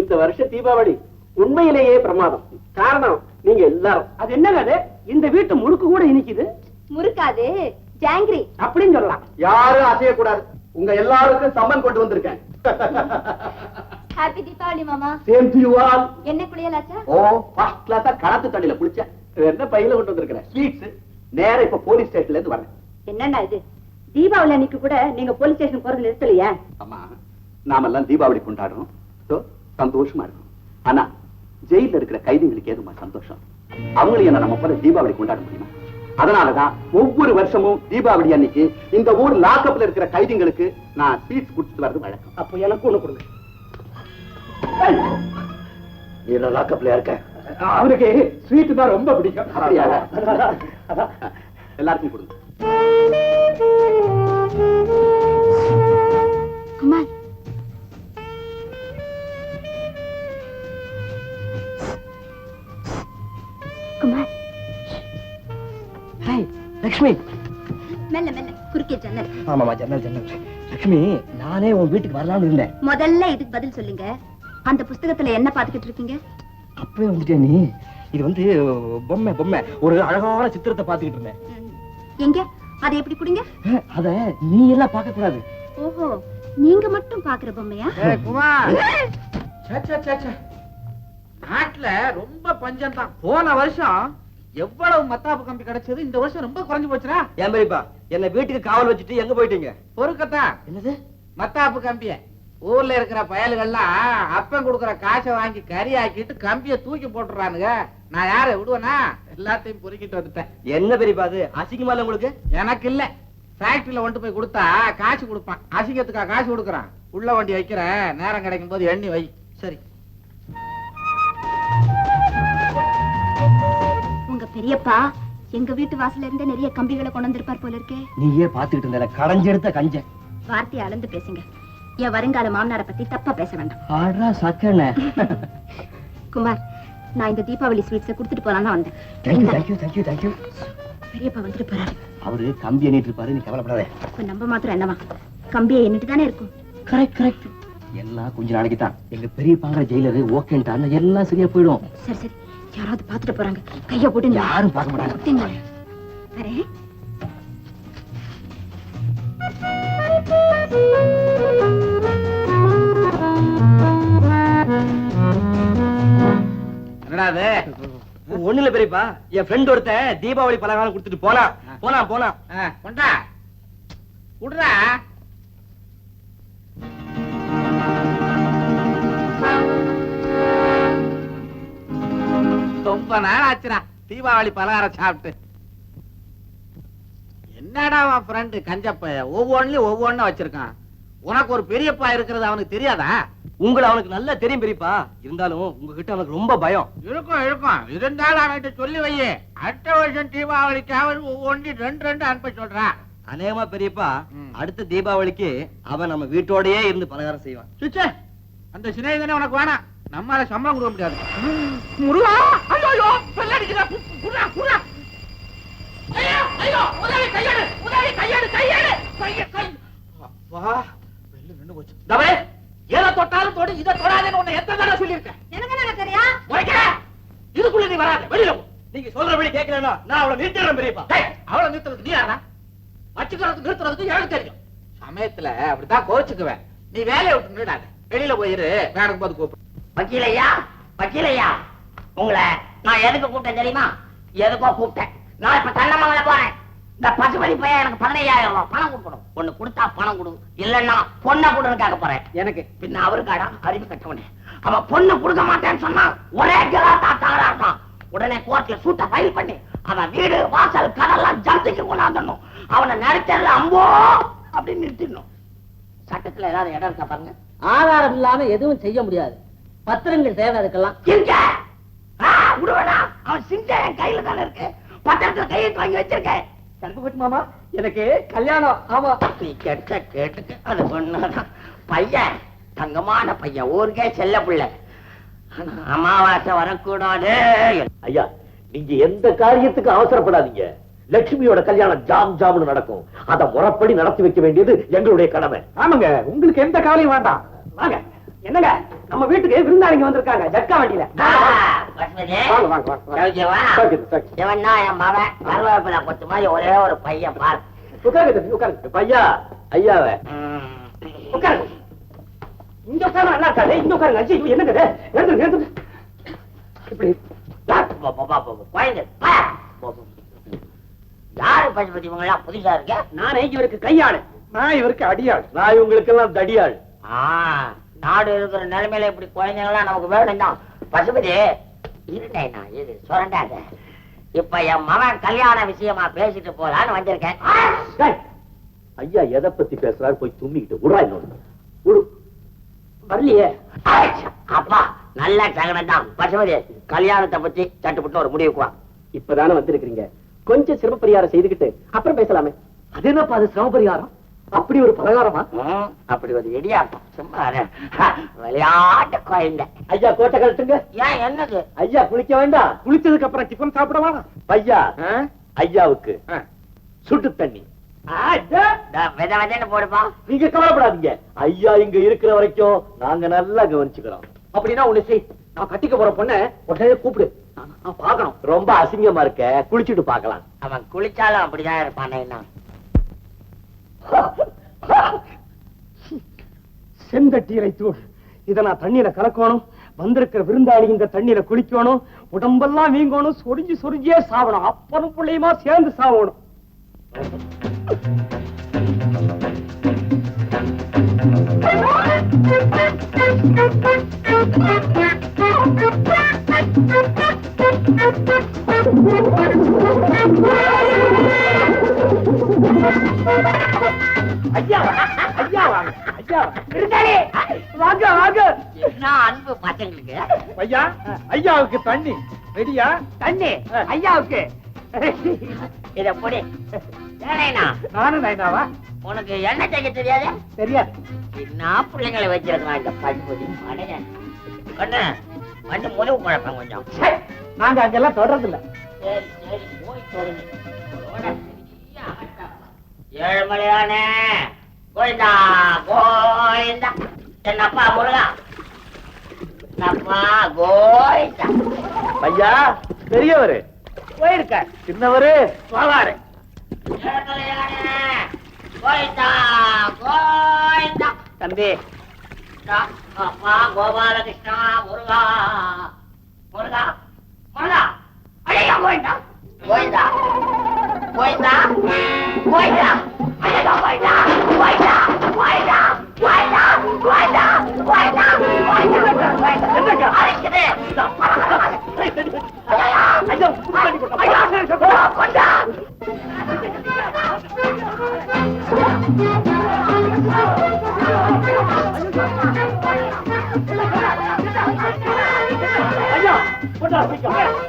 இந்த வருஷ தீபாவளி. உண்மையிலேயே பிரமாதம். காரணம் நீங்க எல்லாரும். அது என்னங்க அது இந்த வீட்டு முறுக்கு கூட இனிக்குது. முறுக்காது ஜாங்கிரி. அப்படின்னு சொல்லலாம். யாரும் அசையக்கூடாது. உங்க எல்லாருக்கும் சம்மன் கொண்டு வந்திருக்கேன். ஹாப்பி தீபாவளி மாமா. சேம் டு யூ ஆல் என்ன குளியலாச்சா? ஓ ஃபர்ஸ்ட் கிளாஸா களத்து தண்ணியில குளிச்சேன் என்ன பையில கொண்டு வந்திருக்கிறேன் ஸ்வீட்ஸ் நேரா இப்ப போலீஸ் ஸ்டேஷன்ல இருந்து வரேன் என்னண்ணா இது? தீபாவளி அன்னைக்கு கூட நீங்க போலீஸ் ஸ்டேஷன் போறது நிறுத்தலையா? அம்மா நாமெல்லாம் தீபாவளி கொண்டாடுறோம். சந்தோஷமா இருக்கும். ஆனா ஜெயில இருக்கிற கைதிகளுக்கு ஏதுமா சந்தோஷம்? அவங்களையும் என்ன நம்ம போல தீபாவளி கொண்டாட முடியுமா? அதனாலதான் ஒவ்வொரு வருஷமும் தீபாவளி அன்னைக்கு இந்த ஊர் லாக்கப்ல இருக்கிற கைதிகளுக்கு நான் ஸ்வீட்ஸ் கொடுத்துட்டு வர்றது வழக்கம். அப்போ எனக்கு ஒண்ணு கொடுங்க. நீ லாக்கப்ல இருக்க? அவருக்கு ஸ்வீட் தான் ரொம்ப பிடிக்கும். அப்படியா? எல்லாருக்கும் கொடுங்க. குமார் லக்ஷ்மி. மெல்ல மெல்ல குறுக்கே ஜன்னல். ஆமாமா ஜன்னல் ஜன்னல். லக்ஷ்மி நானே உன் வீட்டுக்கு வரலாம்னு இருந்தேன். முதல்ல இதுக்கு பதில் சொல்லுங்க. அந்த புஸ்தகத்துல என்ன பாத்துக்கிட்டு இருக்கீங்க? அப்பவே வந்துட்டே நீ. இது வந்து பொம்மை பொம்மை. ஒரு அழகான சித்திரத்தை பார்த்துக்கிட்டு இருந்தேன். எங்க? அதை எப்படி குடிங்க? அத நீ எல்லாம் பார்க்க கூடாது. ஓஹோ நீங்க மட்டும் பாக்குற பொம்மையா. நாட்டுல ரொம்ப பஞ்சம் தான் போன வருஷம் எவ்வளவு மத்தாப்பு கம்பி கிடைச்சது? இந்த வருஷம் ரொம்ப குறைஞ்சு போச்சுடா. ஏன் பெரியப்பா? என்ன வீட்டுக்கு காவல் வச்சுட்டு எங்க போயிட்டீங்க? பொறுக்கத்தான் என்னது? மத்தாப்பு கம்பிய. ஊர்ல இருக்கிற பயல்கள்லாம் அப்பன் கொடுக்கற காசை வாங்கி கறி ஆக்கிட்டு கம்பிய தூக்கி போட்டுறானுங்க. நான் யார விடுவேனா? எல்லாத்தையும் பொறுக்கிட்டு வந்துட்டேன். என்ன பெரியப்பா அது? அசிங்கமா உங்களுக்கு? எனக்கு இல்ல. ஃபேக்டரியில கொண்டு போய் கொடுத்தா காசு கொடுப்பான். அசிங்கத்துக்கா காசு கொடுக்கறான். உள்ள வண்டி வைக்கிறேன் நேரம் கிடைக்கும் போது எண்ணி வை. சரி. பெரியப்பா எங்க வீட்டு வாசல்ல இருந்து நிறைய கம்பிகளை கொண்டு வந்திருப்பார் போல இருக்கே. நீயே பாத்துக்கிட்டு இருந்த கடைஞ்செடுத்த கஞ்ச. வார்த்தையை அளந்து பேசுங்க. என் வருங்கால மாமனாரை பத்தி தப்பா பேச வேண்டாம். ஆடுறா சக்கன குமார் நான் இந்த தீபாவளி ஸ்வீட்ஸை கொடுத்துட்டு போலான்னு வந்தேன். தேங்க்யூ தேங்க்யூ தேங்க்யூ தேங்க்யூ பெரியப்பா வந்துட்டு போறாரு. அவரு கம்பி எண்ணிட்டு இருப்பாரு நீ கவலைப்படாத. இப்ப நம்ம மாத்திரம் என்னவா கம்பியை எண்ணிட்டு தானே இருக்கும். கரெக்ட் கரெக்ட் எல்லாம் கொஞ்ச நாளைக்கு தான் எங்க பெரிய பாங்கிற ஜெயிலரு ஓகேன்ட்டாங்க எல்லாம் சரியா போயிடும். சரி சரி. யாராவது பாத்துட்டு போறாங்க. கைய போட்டு யாரும் பார்க்க மாட்டாங்க. வரேன் என்னடா அது ஒண்ணு இல்ல பெரியப்பா. என் ஃப்ரெண்ட் ஒருத்தன் தீபாவளி பலகாரம் கொடுத்துட்டு போனா போனா போனா கொண்டா. ரொம்ப நாள் ஆச்சுடா தீபாவளி பலகாரம் சாப்பிட்டு. என்னடா உன் ஃப்ரெண்டு கஞ்சப்ப ஒவ்வொன்றுலயும் ஒவ்வொன்னு வச்சிருக்கான். உனக்கு ஒரு பெரியப்பா இருக்கிறது அவனுக்கு தெரியாதா? உங்களை அவனுக்கு நல்லா தெரியும் பெரியப்பா. இருந்தாலும் உங்ககிட்ட அவனுக்கு ரொம்ப பயம். இருக்கும் இருக்கும். இருந்தாலும் அவன்கிட்ட சொல்லி வையே. அடுத்த வருஷம் தீபாவளிக்காவது ஒவ்வொன்றையும் ரெண்டு ரெண்டு அனுப்ப சொல்றான் அநேகமா பெரியப்பா. அடுத்த தீபாவளிக்கு அவன் நம்ம வீட்டோடயே இருந்து பலகாரம் செய்வான். சுச்சே அந்த சிநேகிதனே உனக்கு வேணாம். நம்மால சம்பளம் கொடுக்க முடியாது. முருகா! ஐயோ ஐயோ! வெள்ளடிக்குதா குடுறா குடுறா ஐயோ ஐயோ! முதலாளி கையெடு முதலாளி கையெடு கையெடு! கைய கை! அப்பா வெள்ள நின்னு போச்சு. தவே எதை தொட்டாலும் தொடு இதை தொடாதேன்னு உன்னை எத்தனை தடவை சொல்லியிருக்கேன். எனக்கு என்ன தெரியா முறைக்கிற இதுக்குள்ள நீ வராத வெளியில போ. நீங்க சொல்றபடி கேட்கலன்னா நான் அவளை நிறுத்திடுறேன் பெரியப்பா. அவளை நிறுத்துறது நீ யாரா வச்சுக்கிறது நிறுத்துறதுக்கு எனக்கு தெரியும். சமயத்துல அப்படித்தான் கோச்சுக்குவேன். நீ வேலையை விட்டு நிடாத வெளியில போயிரு வேணும் போது கூப்பிடு. வக்கீலையா? வக்கீலையா? உங்களை நான் எதுக்கு கூப்பிட்டேன் தெரியுமா? எதுக்கோ கூப்பிட்டேன். நான் இப்ப தண்டமங்கல போறேன். இந்த பசுபதி பையன் எனக்கு பதினையாயிரம் ரூபாய் பணம் கொடுக்கணும். ஒண்ணு கொடுத்தா பணம் கொடு. இல்லன்னா பொண்ணை கொடுன்னு கேட்க போறேன். எனக்கு. பின்ன அவருக்காடா? அறிவு கட்டவனே. அவன் பொண்ணு கொடுக்க மாட்டேன்னு சொன்னா ஒரே கிராத்தா தகராட்டான் உடனே கோர்ட்ல சூட்ட ஃபைல் பண்ணி அவன் வீடு வாசல் கடலாம் ஜப்திக்கு கொண்டாந்துடணும். அவனை நடுத்தரில் அம்போ அப்படின்னு நிறுத்திடணும். சட்டத்துல ஏதாவது இடம் இருக்கா பாருங்க. ஆதாரம் இல்லாம எதுவும் செய்ய முடியாது. பத்திரங்கள் தேவை அதுக்கெல்லாம். அவன் சிங்க என் கையில தானே இருக்கு. பத்திரத்துல கையெழுத்து வாங்கி வச்சிருக்கேன். சரபட்டு மாமா எனக்கு கல்யாணம். ஆமா. நீ கெட்ட கேட்டுக்க அது ஒண்ணுதான் பையன் தங்கமான பையன். ஊருக்கே செல்ல பிள்ளை. ஆனா அமாவாசை வரக்கூடாது. ஐயா நீங்க எந்த காரியத்துக்கு அவசரப்படாதீங்க. லட்சுமியோட கல்யாணம் ஜாம் ஜாம்னு நடக்கும். அத முறைப்படி நடத்தி வைக்க வேண்டியது எங்களுடைய கடமை. ஆமாங்க. உங்களுக்கு எந்த கவலையும் வேண்டாம். வாங்க. என்னங்க? நம்ம வீட்டுக்கு விருந்தாளிங்க வந்திருக்காங்க. ஜட்கா வண்டியில. வாங்க கொத்து மாதிரி ஒரே ஒரு பையன் பார். உட்காருங்க உட்காருங்க. பையா ஐயாவ. உட்காருங்க. இங்க உட்காரு நல்லா இருக்காது. இங்க உட்காருங்க. என்னங்க இது? எழுந்துருங்க எழுந்துருங்க இப்படி. யாரு பசுபதி? இவங்க எல்லாம் புதுசா இருக்க? நானே இவருக்கு கையாளு. நான் இவருக்கு அடியாள். நான் இவங்களுக்கெல்லாம் தடியாள். ஆ, நாடு இருக்கிற நிலைமையில இப்படி குழந்தைங்களாம் நமக்கு வேணும் தான். பசுபதி இருந்தேன் இது சுரண்டாத. இப்ப என் மகன் கல்யாண விஷயமா பேசிட்டு போலான்னு வந்திருக்கேன். ஐயா எதை பத்தி பேசுறாரு? போய் தும்மிக்கிட்டு விடுறா இன்னொன்னு. விடு. வரலையே. அப்பா நல்ல சகனம் தான். பசுபதி கல்யாணத்தை பத்தி சட்டுப்பட்டு ஒரு முடிவுக்கு வா. இப்பதானே வந்திருக்கீங்க கொஞ்சம் சிரம பரிகாரம் செய்துக்கிட்டு அப்புறம் பேசலாமே. அது என்னப்பா அது சிரம பரிகாரம் அப்படி ஒரு பலகாரமா? அப்படி ஒரு இடியாட்டம் சும்மா விளையாட்டு குழந்தை ஐயா கோட்டை கழட்டுங்க. ஏன் என்னது? ஐயா குளிக்க வேண்டாம். குளிச்சதுக்கு அப்புறம் டிஃபன் சாப்பிட வேணாம். பையா ஐயாவுக்கு. சுட்டு தண்ணி. நீங்க கவலைப்படாதீங்க. ஐயா இங்க இருக்கிற வரைக்கும் நாங்க நல்லா கவனிச்சுக்கிறோம். அப்படின்னா ஒண்ணு செய். நான் கட்டிக்க போற பொண்ண உடனே கூப்பிடு. பார்க்கணும். ரொம்ப அசிங்கமா இருக்க. குளிச்சுட்டு பார்க்கலாம். அவன் குளிச்சாலும் அப்படிதான் இருப்பானே என்ன செந்தட்டீரை தூள். இத நான் தண்ணீரை கலக்கணும். வந்திருக்கிற விருந்தாளி இந்த தண்ணீரை குளிக்கணும். உடம்பெல்லாம் வீங்கணும். சொரிஞ்சு சொரிஞ்சே சாவணும். அப்பனும் பிள்ளையுமா சேர்ந்து சாவணும். ஐயா ஐயா வாங்க ஐயா விருந்தாளி! வாங்க வாங்க. என்ன அன்பு பசங்களுக்கு ஐயா ஐயாவுக்கு தண்ணி. ரெடியா? தண்ணி? ஐயாவுக்கு? இத பொடி. ஏனேனா நானும் நைனாவா? உனக்கு எண்ணெய் தைக்க தெரியாது? தெரியாது. என்ன பிள்ளைங்களை வச்சிருக்கலாம் இந்த பசுபதி மடையன்? கண்ணு வந்து முழுவு குழப்பம் கொஞ்சம். நாங்க அங்கெல்லாம் தொடர்றது இல்ல சரி சரி போய் ஆட்டம். ஏழுமலையானே. கோயிந்தா கோயிந்தா என்னப்பா முருகா? என்னப்பா கோயிந்தா ஐயா பெரியவரு. போயிருக்க. சின்னவரு. ஏழுமலையானே. கோயிந்தா கோயிந்தா தம்பி. அப்பா கோபாலகிருஷ்ணா முருகா. முருகா முருகா. ஐயா கோயிந்தா கோயிந்தா கோயிந்தா கோயிந்தா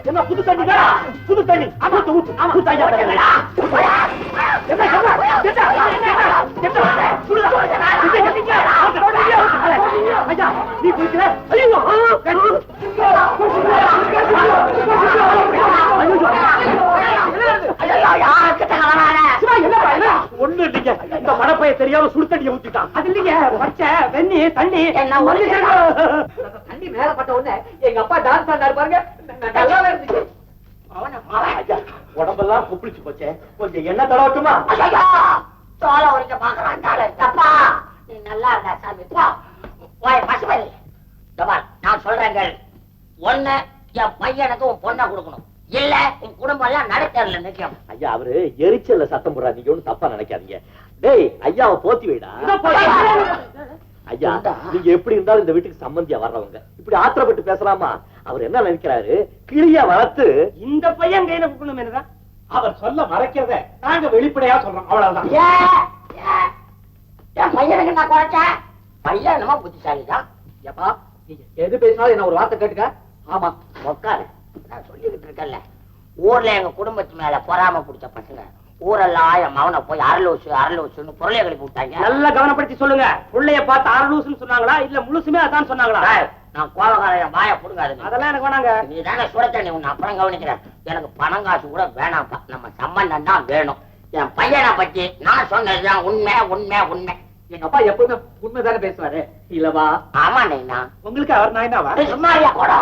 என்ன புது தண்ணி? புது தண்ணி. ஊத்து ஊத்து ஊத்து ஐயா தண்ணி. என்ன சொல்ற? என்ன? என்ன? என்ன? சுடுதா? இது எதுக்கு? ஐயா நீ குளிக்கிற ஐயோ ஒண்ணு இல்லைங்க. இந்த மடப்பைய தெரியாம சுடு தண்ணியை ஊத்திட்டான். அது இல்லைங்க. வச்ச வெண்ணி தண்ணி. என்ன ஒண்ணு தண்ணி மேல பட்ட உடனே எங்க அப்பா டான்ஸ் ஆடாரு பாருங்க. நல்லாவே இருந்துச்சு. உடம்பெல்லாம் குப்பிளிச்சு போச்சே. கொஞ்சம் எண்ணெய் தடவட்டுமா? தோலை உரிக்க பாக்குறான் தப்பா நீ நல்லா இருந்தா சாமி. பசுபதி நான் சொல்றேன் கேள். ஒண்ணு என் பையனுக்கு உன் பொண்ணை கொடுக்கணும். இல்ல உன் குடும்பம் எல்லாம் நடுத்தரல நிக்கும். ஐயா அவரு எரிச்சல்ல சத்தம் போடுறா நீங்க ஒண்ணும் தப்பா நினைக்காதீங்க. டேய் ஐயாவை போத்தி வைடா. ஐயா நீங்க எப்படி இருந்தாலும் இந்த வீட்டுக்கு சம்பந்தியா வர்றவங்க. இப்படி ஆத்திரப்பட்டு பேசலாமா? அவர் என்ன நினைக்கிறாரு? கிளிய வளர்த்து இந்த பையன் கையில கொடுக்கணும் என்னதான் அவர் சொல்ல மறைக்கிறத நாங்க வெளிப்படையா சொல்றோம். அவ்வளவுதான். என் பையனுக்கு நான் குறைச்சேன். பையன் என்னமோ புத்திசாலிதான் ஏப்பா நீங்க எது பேசினாலும் என்ன ஒரு வார்த்தை கேட்டுக்க? ஆமா உட்காரு நான் சொல்லிக்கிட்டு இருக்கேன்ல. ஊர்ல எங்க குடும்பத்து மேல பொறாம பிடிச்ச பசங்க ஊரெல்லாம் என் மகனை போய் அரலூசு அரலூசுன்னு பொருளை கழிப்பு விட்டாங்க. நல்லா கவனப்படுத்தி சொல்லுங்க. புள்ளைய பார்த்து ஆறு சொன்னாங்களா இல்ல முழுசுமே அதான் சொன்னாங்களா? நான் கோபக்காரன் என் வாயை புடுங்காதுங்க. அதெல்லாம் எனக்கு வேணாங்க. நீ தானே சுட தண்ணி உன்னை அப்புறம் கவனிக்கிறேன் எனக்கு பணம் காசு கூட வேணாம்ப்பா. நம்ம சம்பந்தம் தான் வேணும். என் பையனை பத்தி நான் சொன்னதுதான் உண்மை உண்மை உண்மை. எங்க அப்பா எப்பவுமே உண்மைதானே பேசுவாரு? இல்லவா ஆமா நைனா உங்களுக்கு அவர் நான் என்னவா? சும்மா ஐயா கூட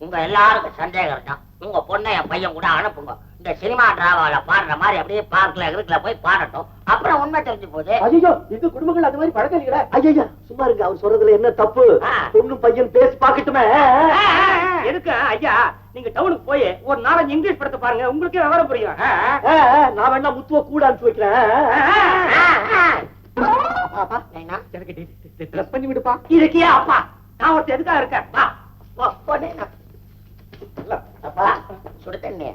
உங்க எல்லாருக்கும் சந்தேகம் இருக்கா உங்க பொண்ணை என் பையன் கூட அனுப்புங்க. இந்த சினிமா டிராமால பாடுற மாதிரி அப்படியே பார்க்ல இருக்குல போய் பாடட்டும். அப்புறம் உண்மை தெரிஞ்சு போகுது. ஐயோ எங்க குடும்பங்கள் அது மாதிரி பழக்கம் இல்லையா ஐயா சும்மா இருங்க அவர் சொல்றதுல என்ன தப்பு. பொண்ணு பையன் பேசி பாக்கட்டுமே எதுக்கு ஐயா நீங்க டவுனுக்கு போய் ஒரு நாலஞ்சு இங்கிலீஷ் படத்தை பாருங்க உங்களுக்கே விவரம் புரியும். நான் வேணா முத்துவ கூட அனுப்பிச்சு வைக்கிறேன். அப்பா, நைனா எனக்கு ட்ரெஸ் பண்ணி விடுப்பா. இருக்கியா அப்பா? நான் ஒருத்தர் எதுக்காக இருக்கேன். வா. அப்பா சுடு தண்ணி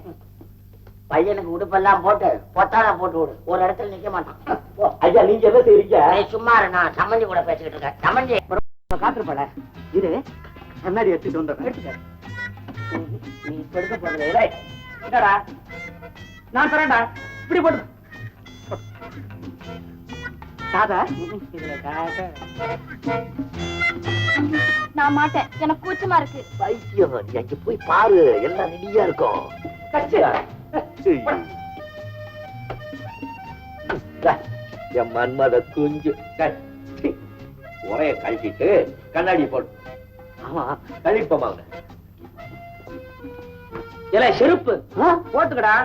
பையனுக்கு உடுப்பெல்லாம் போட்டு பொத்தான போட்டு விடு. ஒரு இடத்துல நிக்க மாட்டான். ஐயா நீங்க செய்றீங்க? சும்மா நான் சம்மந்தி கூட பேசிக்கிட்டு இருக்கேன். சம்மந்தி. காத்திருப்பல. இரு கண்ணாடி எடுத்துட்டு வந்துடுறேன் நீ எடுக்க போறது நான் தரேன்டா. இப்படி போட்டு காசு. நான் மாட்டேன். எனக்கு கூச்சமா இருக்கு. பைத்தியம் நீ போய் பாரு. எல்லாம் ரெடியா இருக்கும். என் மன்மத குஞ்சு. உரைய கழட்டிட்டு கண்ணாடி போடு. ஆமா கழிப்போமாங்க இல்ல செருப்பு. போட்டுக்கடா.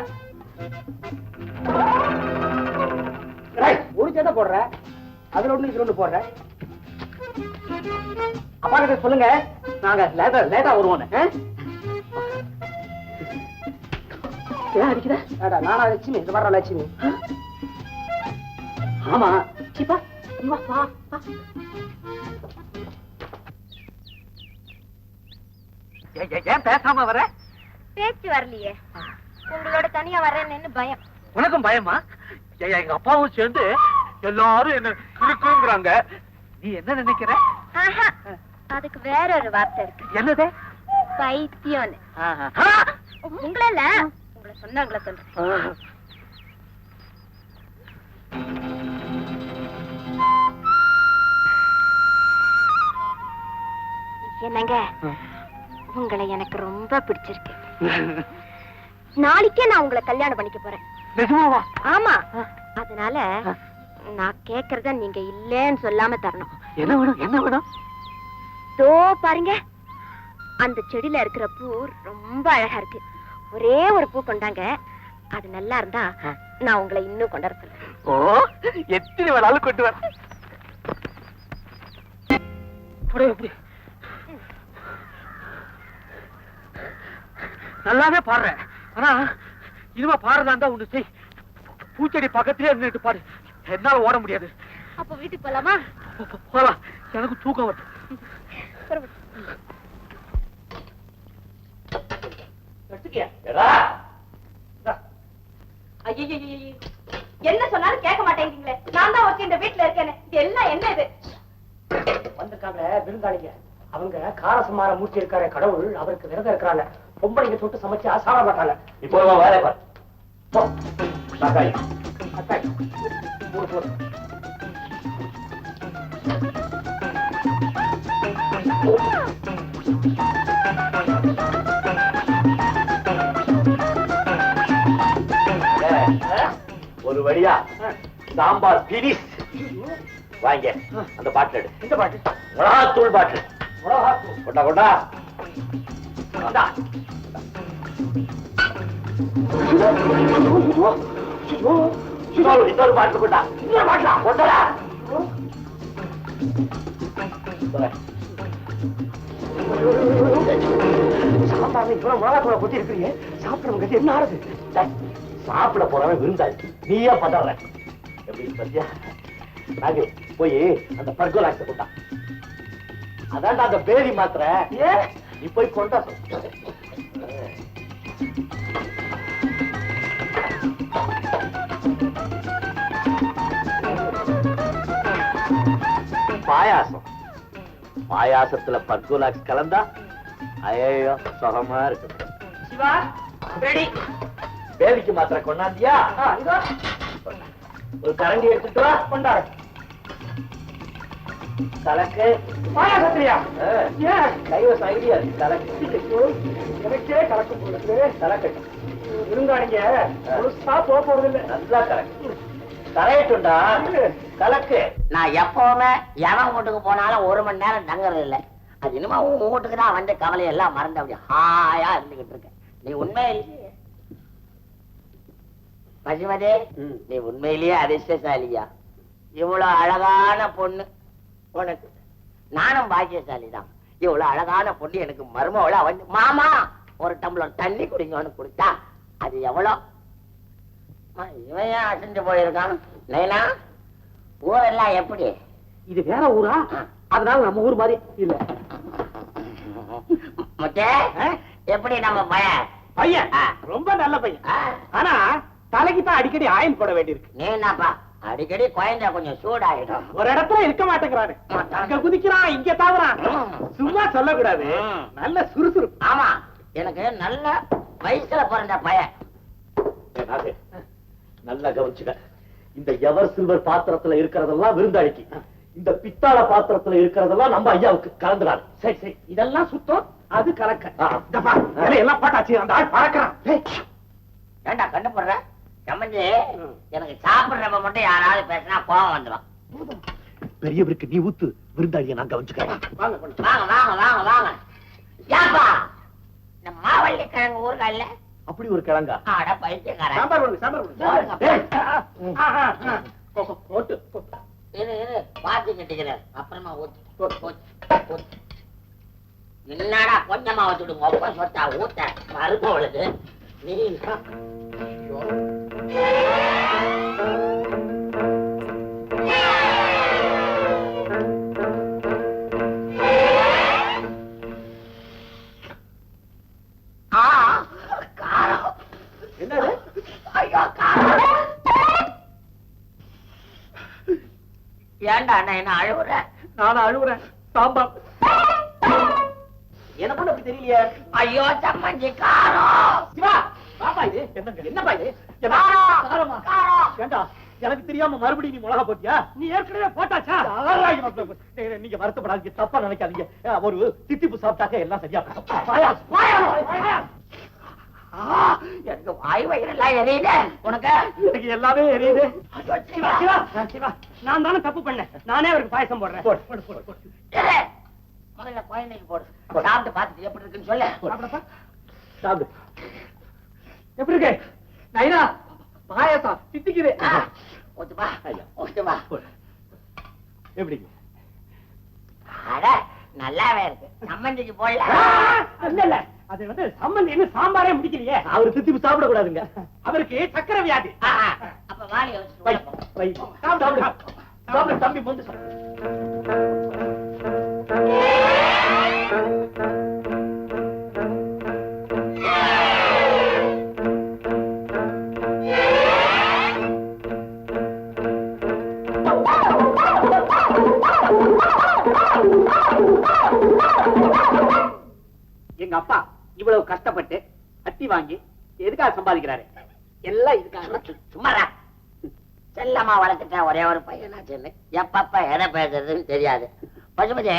ஒரு சட்டை போடுற அதுல ஒண்ணு இதுல ஒண்ணு போடுற. அப்பா கிட்ட சொல்லுங்க நாங்க லேட்டா லேட்டா வருவோம் அடிக்கிற? நானா லட்சுமி இந்த மாதிரி லட்சுமி. ஆமா. சிப்பா ஏன் பேசாம வர? பேச்சு வரலையே. உங்களோட தனியா வரேன்னு பயம்? உனக்கும் பயமா? ஐயா, எங்க அப்பாவும் சேர்ந்து எல்லாரும் என்ன இருக்குங்கிறாங்க. நீ என்ன நினைக்கிற? அதுக்கு வேற ஒரு வார்த்தை இருக்கு. என்னது? பைத்தியம்னு. ஆ, உங்களை உங்களை சொன்னவங்கள சொல்றேன். என்னங்க? உங்களை எனக்கு ரொம்ப பிடிச்சிருக்கு. நாளைக்கே நான் உங்களை கல்யாணம் பண்ணிக்க போறேன். நிஜமாவா ஆமா. அதனால நான் கேக்குறத நீங்க இல்லேன்னு சொல்லாம தரணும். என்ன வேணும்? என்ன வேணும்? தோ பாருங்க. அந்த செடியில இருக்கிற பூ ரொம்ப அழகா இருக்கு. ஒரே ஒரு பூ கொண்டாங்க. அது நல்லா இருந்தா நான் உங்களை இன்னும் கொண்டாட சொல்றேன். ஓ எத்தனை வேணாலும் கொண்டு வர. நல்லாவே பாடுறேன். ஆனா இனிமே பாடுறதா இருந்தா ஒண்ணு செய். பூச்செடி பக்கத்திலே இருந்துட்டு பாரு. என்னால ஓட முடியாது. அப்ப வீட்டுக்கு போலாமா? போலாம் எனக்கு தூக்கம் வருது. என்ன சொன்னாலும் கேட்க மாட்டேங்கிறீங்களே. நான் தான் வச்சு இந்த வீட்டுல இருக்கேன்னு இது எல்லாம் என்ன இது? வந்திருக்காங்க விருந்தாளிங்க. அவங்க காரசமார மூர்த்தி இருக்காரு கடவுள் அவருக்கு விரதம் இருக்கிறாங்க. பொம்பளைங்க தொட்டு சமைச்சு சாப்பிட மாட்டாங்க இப்போ வேலை பாரு ஒரு வழியா சாம்பார் பினிஷ் வாங்க அந்த பாட்டில் எடு. இந்த பாட்டு மிளகாத்தூள் பாட்டில். மிளகாத்தூள். கொண்டா. கொண்டா. இன்னொரு இன்னொரு பாட்டில் கொண்டா இன்னொரு பாட்டிலா கொண்டா சாம்பார்ல இவ்வளவு மிளகாத்தூளை கொட்டி இருக்கிறீங்க என்ன ஆறுது சாப்பிட போறவன் விருந்தாளி நீயே பதற எப்படி பத்தியா நாகு போய் அந்த பர்கோலாக்ஸ கொண்டா அதான்டா அந்த பேரி மாத்திர நீ போய் கொண்டா பாயாசம். பாயாசத்துல பர்கோலாக்ஸ் கலந்தா ஐயோ சுகமா இருக்கு. சிவா ரெடி. பேதிக்கு மாத்திரை கொண்டாந்தியா? ஒரு கரண்டி எடுத்துட்டு வா. கொண்டாடு. கலக்கு. பாயாசத்திரியா கைவசம் ஐடியா கலக்கு. எனக்கே கலக்க போடுறது கலக்கட்டும் விருந்தாளிங்க முழுசா போக போறது இல்ல நல்லா கலக்கு. கரையட்டும்டா கலக்கு. நான் எப்பவுமே எவன் வீட்டுக்கு போனாலும் ஒரு மணி நேரம் தங்குறது இல்ல அது இனிமே உன் வீட்டுக்கு தான் வந்து கவலை எல்லாம் மறந்து அப்படி ஹாயா இருந்துகிட்டு இருக்க. நீ உண்மையிலேயே பசுமதி நீ உண்மையிலேயே அதிர்ஷ்டசாலியா? இவ்வளவு அழகான பொண்ணு. உனக்கு. நானும் பாக்கியசாலி தான் இவ்வளவு அழகான பொண்ணு எனக்கு மருமவளா வந்து மாமா ஒரு டம்ளர் தண்ணி குடிங்கன்னு குடிச்சா அது எவ்வளவு அம்மா, இவன் ஏன் அசைஞ்சு போயிருக்கான்? நைனா ஊரெல்லாம் எப்படி? இது வேற ஊரா? அதனால நம்ம ஊர் மாதிரி இல்ல. முத்தே எப்படி நம்ம பையன்? பையன். ரொம்ப நல்ல பையன். ஆனா தலைக்கு தான் அடிக்கடி ஆயின் போட வேண்டியிருக்கு. நீ என்னப்பா அடிக்கடி குழந்தை கொஞ்சம் சூடாயிடும். ஒரு இடத்துல இருக்க மாட்டேங்கிறாரு. அங்க குதிக்கிறான் இங்க தாவறான் சும்மா சொல்லக்கூடாது. நல்ல சுறுசுறுப்பு. ஆமா எனக்கு நல்ல வயசுல பிறந்த பையன். நல்லா கவனிச்சுக்க. இந்த எவர் சில்வர் பாத்திரத்துல இருக்கிறதெல்லாம் விருந்தாளிக்கு. இந்த பித்தாள பாத்திரத்துல இருக்கிறதெல்லாம் நம்ம ஐயாவுக்கு கலந்துடாது. சரி சரி. இதெல்லாம் சுத்தம் அது கலக்க. இலையெல்லாம் போட்டாச்சு அந்த ஆள் பறக்கிறான். ஏண்டா கண்டுபடுற சம்மந்தி எனக்கு சாப்பிடுறப்ப மட்டும் யாராவது பேசினா கோவம் வந்துடும் பெரியவருக்கு நீ ஊத்து விருந்தாளியை நான் கவனிச்சுக்கிறேன். வாங்க. வாங்க வாங்க வாங்க ஏப்பா இந்த மாவள்ளி கிழங்கு ஊர்கல்ல அப்படி ஒரு கிழங்கா? ஆட பைத்தியக்காரன். சாம்பார் கொடுங்க கொடுங்க. போட்டு. இரு இரு பாத்தி கட்டிக்கிறேன். அப்புறமா ஊத்து. என்னடா கொஞ்சமா வச்சுடு ஒப்ப சொத்தா ஊத்த. மறுபொழுது நீ ஏன்டா அண்ணா என்ன அழுவுற? நானும் அழுவுறேன். சாம்பார். என்ன பண்ண அப்படி தெரியலையே? ஐயோ சம்மஞ்சி காரம் சிவா பாப்பா இது. என்னப்பா இது? ஏண்டா? எனக்கு தெரியாம மறுபடியும் நீ மிளகா போட்டியா? நீ ஏற்கனவே போட்டாச்சா? நீங்க- வருத்தப்படாதீங்க. தப்பா நினைக்காதீங்க. ஒரு தித்திப்பு சாப்பிட்டாக்க எல்லாம் சரியா எனக்கு வாய் வயிறெல்லாம் எரியுது. உனக்கு? எனக்கு எல்லாமே எரியுது. நான் தானே தப்பு பண்ணேன். நானே அவருக்கு பாயசம் போடுறேன். போடு. முதல்ல குழந்தைக்கு சாப்பிட்டு பார்த்துட்டு எப்படி இருக்குன்னு சொல்லு. சாப்பிடு. எப்படி இருக்கு? நைனா பாயசம் தித்திக்குது ஆ, ஊத்துப்பா ஐயா. ஊத்துப்பா போடு. எப்படி அட நல்லாவே இருக்கு சம்மந்திக்கு போடல இல்ல இல்ல அது வந்து சம்பந்தி சாம்பாரே முடிக்கலையே அவரு தித்திப்பு சாப்பிட கூடாதுங்க அவருக்கு சக்கரை வியாதி. அப்ப வாளிய வச்சுட்டு வை, உள்ள போ. வை. சாப்பிடு சாப்பிடு தம்பி வந்து எங்க அப்பா இவ்வளவு கஷ்டப்பட்டு அட்டி வாங்கி எதுக்காக சம்பாதிக்கிறாரு? எல்லாம் இதுக்காக. சு- சும்மாடா. செல்லம்மா வளர்த்துட்டேன் ஒரே ஒரு பையனாச்சுன்னு எப்பப்ப எதை பேசுறதுன்னு தெரியாது. பசுபதி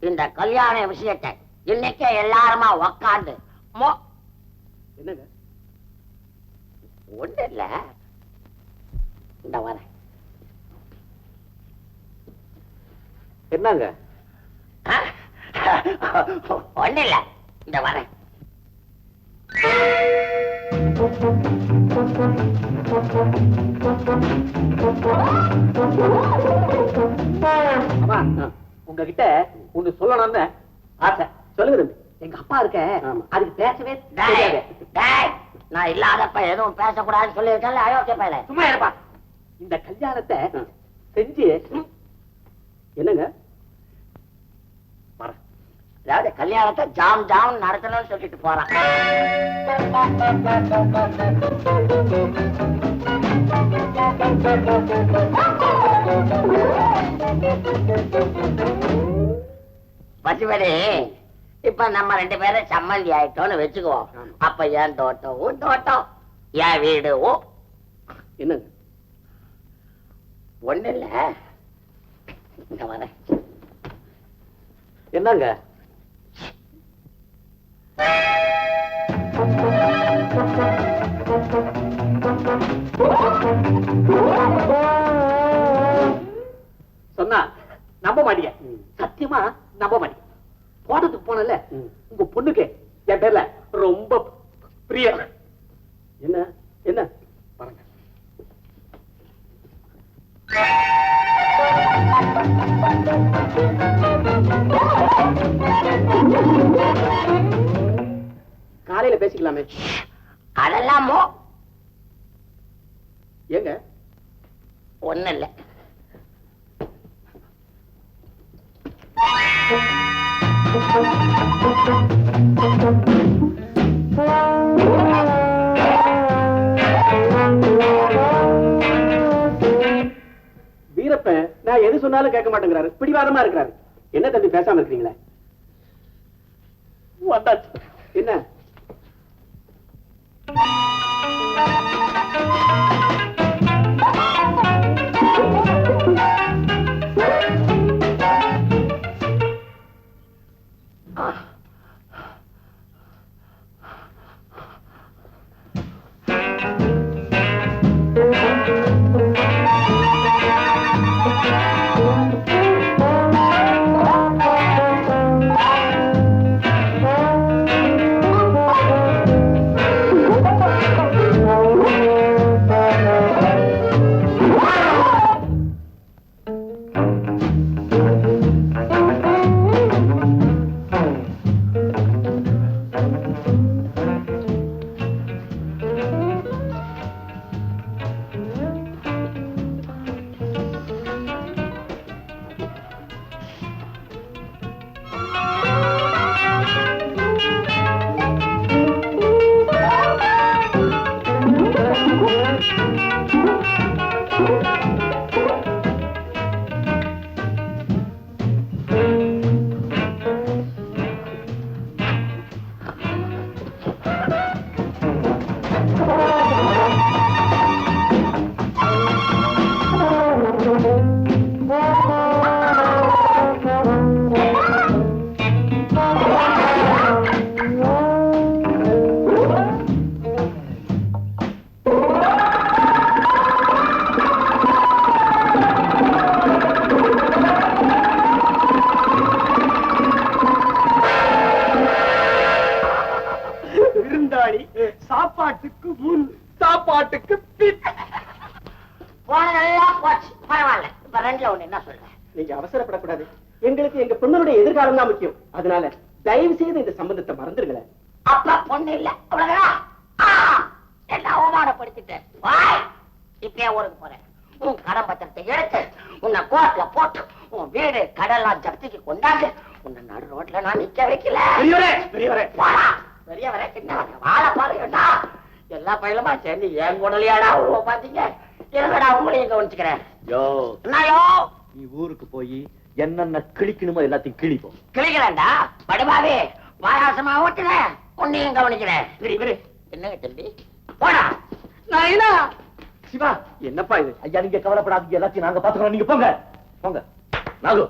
இந்த கல்யாண விஷயத்தை இன்னைக்கே எல்லாருமா உக்காந்து மோ என்னங்க? ஒண்ணு இல்ல. இந்த வரேன் என்னங்க? ஒண்ணு இல்ல. இந்த வரேன். உங்ககிட்ட ஒண்ணு சொல்லணும்னு ஆசை. சொல்லுங்க எங்க அப்பா இருக்க. அதுக்கு பேசவே நான் இல்லாதப்ப எதுவும் பேசக்கூடாதுன்னு சொல்லியிருக்கேன்ல அயோக்கிய பையல சும்மா இருப்பா. இந்த கல்யாணத்தை செஞ்சு என்னங்க? அதாவது கல்யாணத்தை ஜாம் ஜாம் நடத்தணும்னு சொல்லிட்டு போறான். பசுபதி இப்ப நம்ம ரெண்டு பேரும் சம்மந்தி ஆயிட்டோம்னு வச்சுக்குவோம். அப்ப என் தோட்டம் தோட்டம் என் வீடு என்னங்க ஒண்ணு இல்ல. இந்த வரேன். என்னங்க? சொன்னாலும் கேட்க மாட்டேங்கிறாரு. பிடிவாதமா இருக்கிறாரு. என்ன தம்பி பேசாம இருக்கிறீங்களே? என்ன? பொண்ணுடைய எதிர்காலம் தான் முக்கியம். அதனால தயவு செய்து இந்த சம்பந்தத்தை மறந்துருங்களேன். அப்பா பொண்ணு இல்ல. என்ன அவமானப்படுத்திட்டேன். வாய் இப்பயே ஊருக்கு போறேன். உன் கடன் பத்திரத்தை எடுத்து உன்னை கோர்ட்ல போட்டு உன் வீடு கடலாம் ஜப்திக்கு கொண்டாந்து உன்னை நடு ரோட்ல நான் நிக்க வைக்கல. பெரியவரே பெரியவரே. வாடா பெரியவரே சின்னவரே வாழ பாருங்கடா எல்லா பயிலுமா சேர்ந்து ஏன் குடலையாடா உருவ பாத்தீங்க இருங்கடா உங்களையும் கவனிச்சுக்கிறேன். யோ. என்னயோ? நீ ஊருக்கு போய் என்னென்ன கிழிக்கணுமோ எல்லாத்தையும் கிழிப்போம். கிளிக்கிறேன்டா படுபாவே பாயாசமா ஓட்டுறேன் உன்னையும் கவனிக்கிறேன். விரி விரி என்னங்க தம்பி? போடா. நாயினா சிவா என்னப்பா இது? ஐயா நீங்க கவலைப்படாதீங்க. எல்லாத்தையும் நாங்க பாத்துக்கிறோம் நீங்க போங்க. போங்க. நாகு